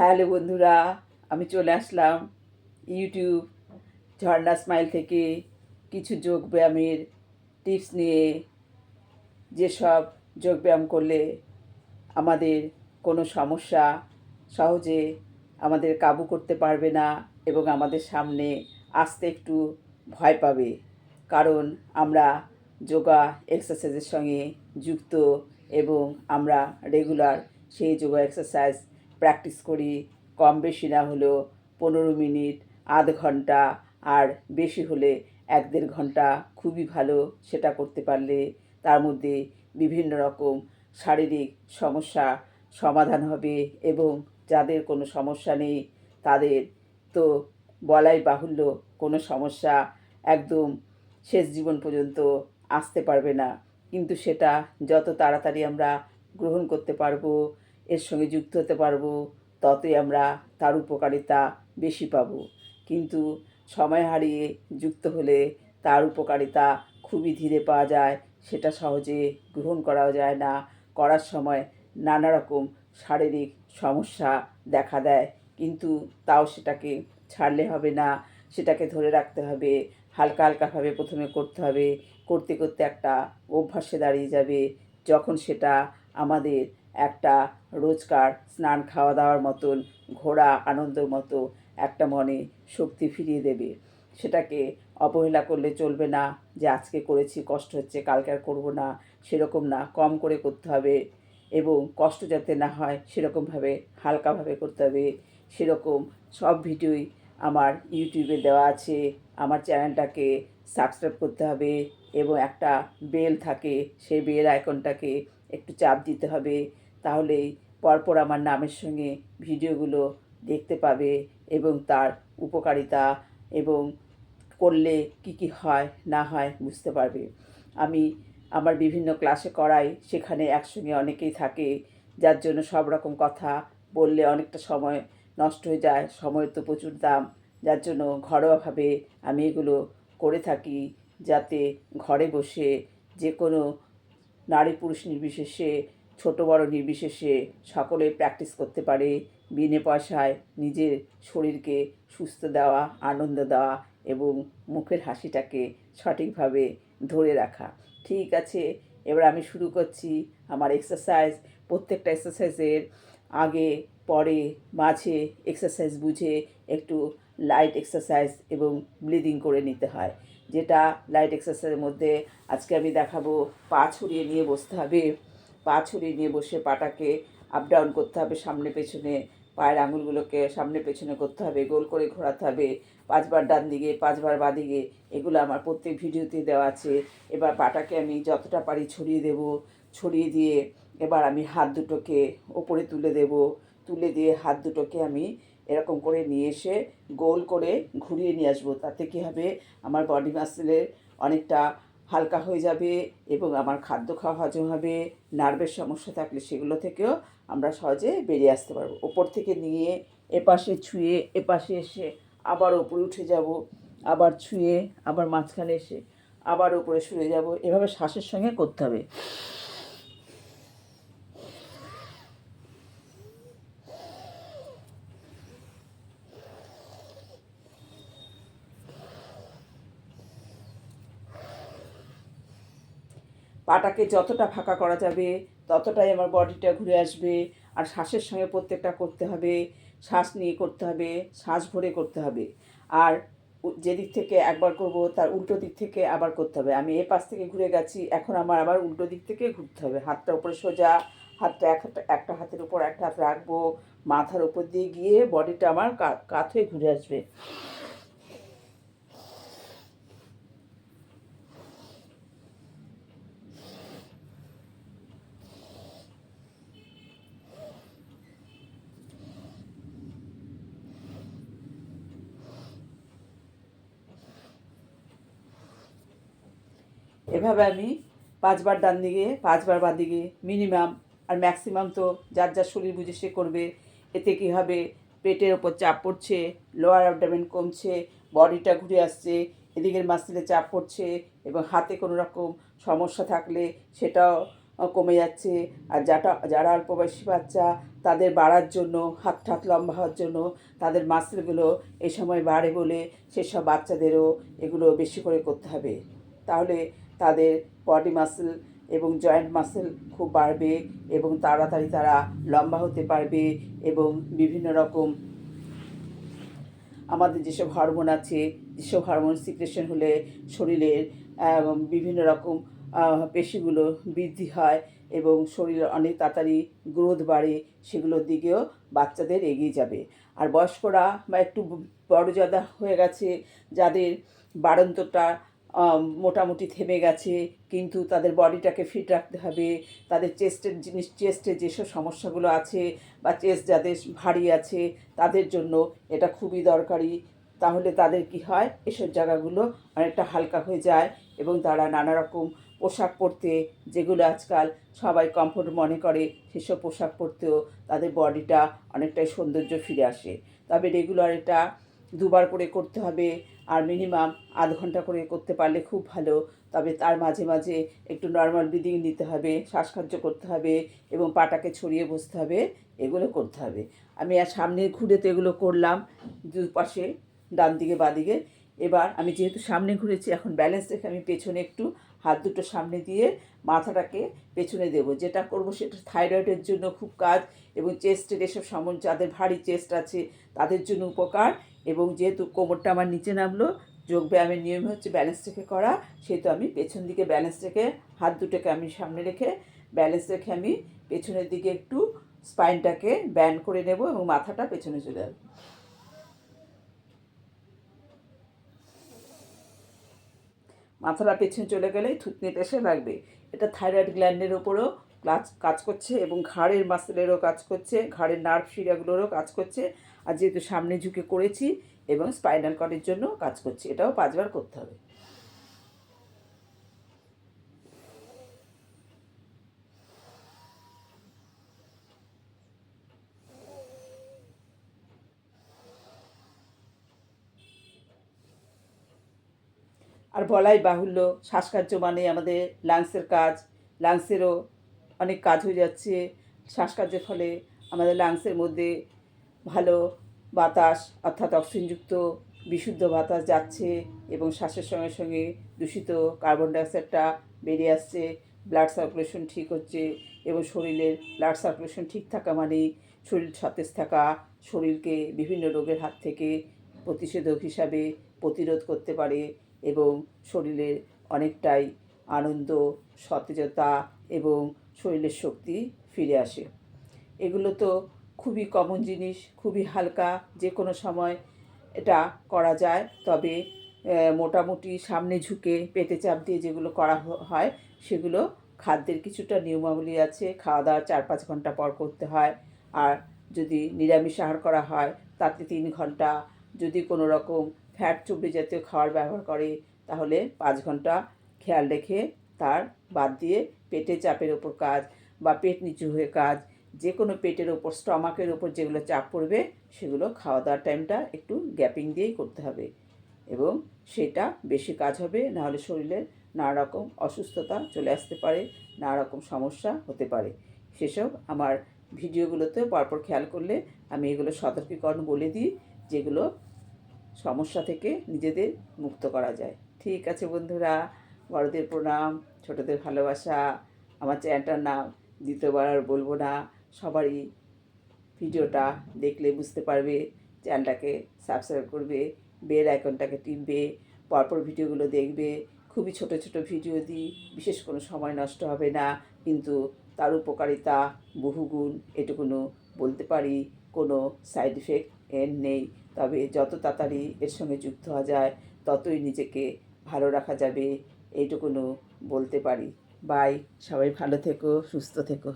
Hello বন্ধুরা, আমি চলে আসলাম ইউটিউব ঝর্ণা স্মাইল থেকে কিছু যোগ ব্যায়ামের টিপস নিয়ে। যেসব যোগ ব্যায়াম করলে আমাদের কোনো সমস্যা সহজে আমাদের কাবু করতে পারবে না এবং আমাদের সামনে আসতে একটু ভয় পাবে। কারণ আমরা যোগা এক্সারসাইজের সঙ্গে যুক্ত এবং আমরা রেগুলার সেই যোগা এক্সারসাইজ প্র্যাকটিস করি, কম বেশি না হলেও পনেরো মিনিট, আধ ঘণ্টা আর বেশি হলে এক দেড় ঘণ্টা খুবই ভালো সেটা করতে পারলে তার মধ্যে বিভিন্ন রকম শারীরিক সমস্যা সমাধান হবে এবং যাদের কোনো সমস্যা নেই তাদের তো বলাই বাহুল্য কোনো সমস্যা একদম শেষ জীবন পর্যন্ত আসতে পারবে না। কিন্তু সেটা যত তাড়াতাড়ি আমরা গ্রহণ করতে পারব এর সঙ্গে যুক্ত হতে পারব, ততই আমরা তার উপকারিতা বেশি পাবো। কিন্তু সময় হারিয়ে যুক্ত হলে তার উপকারিতা খুবই ধীরে পাওয়া যায়, সেটা সহজে গ্রহণ করাও যায় না। করার সময় নানা রকম শারীরিক সমস্যা দেখা দেয়, কিন্তু তাও সেটাকে ছাড়লে হবে না। সেটাকে ধরে রাখতে হবে, হালকা হালকাভাবে প্রথমে করতে হবে। করতে করতে একটা অভ্যাসে দাঁড়িয়ে যাবে, যখন সেটা আমাদের একটা রোজকার স্নান খাওয়া দাওয়ার মতন ঘোরা আনন্দের মতো একটা মনে শক্তি ফিরিয়ে দেবে। সেটাকে অবহেলা করলে চলবে না যে আজকে করেছি, কষ্ট হচ্ছে, কালকে আর করব না, সেরকম না, কম করে করতে হবে এবং কষ্ট যাতে না হয়, সেরকমভাবে, হালকাভাবে করতে হবে। সেরকম সব ভিডিওই আমার ইউটিউবে দেওয়া আছে। আমার চ্যানেলটাকে সাবস্ক্রাইব করতে হবে এবং একটা বেল থাকে, সেই বেল আইকনটাকে একটু চাপ দিতে হবে। তাহলেই পরপর আমার নামের সঙ্গে ভিডিওগুলো দেখতে পাবে এবং তার উপকারিতা এবং করলে কি কি হয়, না হয় বুঝতে পারবে। আমি আমার বিভিন্ন ক্লাসে করাই, সেখানে একসঙ্গে অনেকেই থাকে, যার জন্য সব রকম কথা বললে অনেকটা সময় নষ্ট হয়ে যায় সময়ের তো প্রচুর দাম, যার জন্য ঘরোয়াভাবে আমি এগুলো করে থাকি, যাতে ঘরে বসে যে কোনো নারী পুরুষ নির্বিশেষে ছোট বড় নির্বিশেষে সকলে প্র্যাকটিস করতে পারে। বিনে পয়সায় নিজের শরীরকে সুস্থ দেওয়া, আনন্দ দেওয়া এবং মুখের হাসিটাকে সঠিকভাবে ধরে রাখা। ঠিক আছে, এবার আমি শুরু করছি আমার এক্সারসাইজ প্রত্যেকটা এক্সারসাইজের আগে, পরে, মাঝে এক্সারসাইজ বুঝে একটু লাইট এক্সারসাইজ এবং ব্লিডিং করে নিতে হয়। যেটা লাইট এক্সারসাইজের মধ্যে আজকে আমি দেখাবো। পা ছড়িয়ে নিয়ে বসতে হবে। পা ছড়িয়ে নিয়ে বসে পাটাকে আপ ডাউন করতে হবে, সামনে পেছনে পায়ের আঙুলগুলোকে সামনে পেছনে করতে হবে, গোল করে ঘোরাতে হবে, পাঁচবার ডান দিকে, পাঁচবার বাদিকে এগুলো আমার প্রত্যেক ভিডিওতে দেওয়া আছে। এবার পাটাকে আমি যতটা পারি ছড়িয়ে দেব, ছড়িয়ে দিয়ে এবার আমি হাত দুটোকে ওপরে তুলে দেব, তুলে দিয়ে হাত দুটোকে আমি এরকম করে নিয়ে এসে গোল করে ঘুরিয়ে নিয়ে আসব। তাতে কী হবে? আমার বডি মাসেলের অনেকটা হালকা হয়ে যাবে এবং আমার খাদ্য খাওয়া হজম হবে নার্ভের সমস্যা থাকলে সেগুলো থেকেও আমরা সহজে বেরিয়ে আসতে পারব। ওপর থেকে নিয়ে এপাশে ছুঁয়ে এপাশে এসে আবার ওপরে উঠে যাব, আবার ছুঁয়ে আবার মাঝখানে এসে আবার ওপরে সরে যাব। এভাবে শ্বাসের সঙ্গে করতে হবে। পাটাকে যতটা ফাঁকা করা যাবে, ততটাই আমার বডিটা ঘুরে আসবে। আর শ্বাসের সঙ্গে প্রত্যেকটা করতে হবে। শ্বাস নিয়ে করতে হবে, শ্বাস ভরে করতে হবে। আর যেদিক থেকে একবার করব, তার উল্টো দিক থেকে আবার করতে হবে। আমি এ পাশ থেকে ঘুরে গেছি, এখন আমার আবার উল্টো দিক থেকে ঘুরতে হবে। হাতটা উপরে সোজা, হাতটা এক একটা হাতের উপর একটা হাত রাখব। মাথার উপর দিয়ে গিয়ে বডিটা আমার কাত হয়ে ঘুরে আসবে। এভাবে আমি পাঁচবার ডান দিকে, পাঁচবার বাঁ দিকে মিনিমাম আর ম্যাক্সিমাম তো যার যার শরীর বুঝে সে করবে। এতে কী হবে? পেটের ওপর চাপ পড়ছে লোয়ার অ্যাবডামেন কমছে, বডিটা ঘুরে আসছে, এদিকের মাসেলে চাপ পড়ছে এবং হাতে কোনো রকম সমস্যা থাকলে সেটাও কমে যাচ্ছে। আর যাটা, যারা অল্প বয়সী বাচ্চা, তাদের বাড়ার জন্য, হাত ঠাত লম্বা হওয়ার জন্য তাদের মাসেলগুলো এই সময় বাড়ে বলে সেসব বাচ্চাদেরও এগুলো বেশি করে করতে হবে। তাহলে তাদের বডি মাসেল এবং জয়েন্ট মাসেল খুব বাড়বে এবং তাড়াতাড়ি তারা লম্বা হতে পারবে এবং বিভিন্ন রকম আমাদের যেসব হরমোন আছে, যেসব হরমোন সিক্রেশন হলে শরীরের বিভিন্ন রকম পেশিগুলো বৃদ্ধি হয় এবং শরীর অনেক তাড়াতাড়ি গ্রোথ বাড়ে সেগুলোর দিকেও বাচ্চাদের এগিয়ে যাবে। আর বয়স্করা বা একটু বড় জাদা হয়ে গেছে, যাদের বাড়ন্তটা মোটামুটি থেমে গেছে, কিন্তু তাদের বডিটাকে ফিট রাখতে হবে। তাদের চেস্টের জিনিস চেস্টের যেসব সমস্যাগুলো আছে বা চেস্ট যাদের ভারী আছে, তাদের জন্য এটা খুবই দরকারি। তাহলে তাদের কি হয়? এসব জায়গাগুলো অনেকটা হালকা হয়ে যায় এবং তারা নানা রকম পোশাক পরতে, যেগুলো আজকাল সবাই কমফোর্ট মনে করে, সেসব পোশাক পরতেও তাদের বডিটা অনেকটাই সৌন্দর্য ফিরে আসে। তবে রেগুলার এটা দুবার করে করতে হবে। আর মিনিমাম আধ ঘণ্টা করে করতে পারলে খুব ভালো। তবে তার মাঝে মাঝে একটু নর্মাল ব্রিদিং নিতে হবে শ্বাসকার্য করতে হবে এবং পাটাকে ছড়িয়ে বসতে হবে, এগুলো করতে হবে। আমি আর সামনে ঘুরে তো এগুলো করলাম দুপাশে ডান দিকে বাদিকে। এবার আমি যেহেতু সামনে ঘুরেছি, এখন ব্যালেন্স রেখে আমি পেছনে একটু হাত দুটো সামনে দিয়ে মাথাটাকে পেছনে দেবো। যেটা করব সেটা থাইরয়েডের জন্য খুব কাজ এবং চেস্টের এসব সমন যাদের ভারী চেস্ট আছে, তাদের জন্য উপকার। এবং যেহেতু কোমরটা আমার নিচে নামলো যোগ ব্যায়ামের নিয়ম হচ্ছে ব্যালেন্স রেখে করা, সেহেতু আমি পেছন দিকে ব্যালেন্স রেখে হাত দুটোকে আমি সামনে রেখে ব্যালেন্স রেখে আমি পেছনের দিকে একটু স্পাইনটাকে ব্যান্ড করে নেব এবং মাথাটা পেছনে চলে যাবে মাথাটা পেছনে চলে গেলেই থুতনিটা এসে লাগবে। এটা থাইরয়েড গ্ল্যান্ডের ওপরও কাজ কাজ করছে এবং ঘাড়ের মাসেলেরও কাজ করছে, ঘাড়ের নার্ভ শিরাগুলোরও কাজ করছে। আর যেহেতু সামনে ঝুঁকে করেছি এবং স্পাইনাল কর্ডের জন্য কাজ করছি, এটাও পাঁচবার করতে হবে। আর বলাই বাহুল্য, শ্বাসকার্য মানে আমাদের লাংসের কাজ, লাংসেরও অনেক কাজ হয়ে যাচ্ছে। শ্বাসকার্যের ফলে আমাদের লাংসের মধ্যে ভালো বাতাস, অর্থাৎ অক্সিজেনযুক্ত, বিশুদ্ধ বাতাস যাচ্ছে এবং শ্বাসের সঙ্গে সঙ্গে দূষিত কার্বন ডাইঅক্সাইডটা বেরিয়ে আসছে, ব্লাড সার্কুলেশন ঠিক হচ্ছে এবং শরীরের ব্লাড সার্কুলেশন ঠিক থাকা মানেই শরীর সতেজ থাকা, শরীরকে বিভিন্ন রোগের হাত থেকে প্রতিষেধক হিসাবে প্রতিরোধ করতে পারে এবং শরীরের অনেকটাই আনন্দ, সতেজতা এবং শরীরের শক্তি ফিরে আসে। এগুলো তো খুবই কমন জিনিস, খুবই হালকা যে কোনো সময় এটা করা যায়। তবে মোটামুটি সামনে ঝুঁকে পেটে চাপ দিয়ে যেগুলো করা হয়, সেগুলো খাদ্যের কিছুটা নিয়মাবলী আছে। খাওয়া দাওয়া চার পাঁচ ঘণ্টা পর করতে হয়। আর যদি নিরামিষ আহার করা হয়, তাতে তিন ঘণ্টা। যদি কোনো রকম ফ্যাট চর্বি জাতীয় খাবার ব্যবহার করে, তাহলে পাঁচ ঘণ্টা খেয়াল রেখে তার বাদ দিয়ে পেটে চাপের ওপর কাজ বা পেট নিচু হয়ে কাজ যে কোনো পেটের ওপর, স্টমাকের ওপর যেগুলো চাপ পড়বে, সেগুলো খাওয়া দাওয়ার টাইমটা একটু গ্যাপিং দিয়েই করতে হবে। এবং সেটা বেশি কাজ হবে, নাহলে শরীরে নানা রকম অসুস্থতা চলে আসতে পারে নানা রকম সমস্যা হতে পারে। সেসব আমার ভিডিওগুলোতেও পরপর খেয়াল করলে আমি এগুলো সতর্কীকরণ বলে দিই, যেগুলো সমস্যা থেকে নিজেদের মুক্ত করা যায়। ঠিক আছে বন্ধুরা, বড়দের প্রণাম, ছোটদের ভালোবাসা, আমার চ্যানেলটার নাম দ্বিতীয়বার আর বলব না। সবারই ভিডিওটা দেখলে বুঝতে পারবে, চ্যানেলটাকে সাবস্ক্রাইব করবে বেল আইকনটাকে টিপবে, পরপর ভিডিওগুলো দেখবে। খুবই ছোট ছোট ভিডিও দিই, বিশেষ কোনো সময় নষ্ট হবে না, কিন্তু তার উপকারিতা, বহুগুণ এটুকুনো বলতে পারি, কোনো সাইড ইফেক্ট এর নেই। তবে যত তাড়াতাড়ি এর সঙ্গে যুক্ত হওয়া যায়, ততই নিজেকে ভালো রাখা যাবে এইটুকুনো বলতে পারি। বাই সবাই ভালো থেকো, সুস্থ থেকো।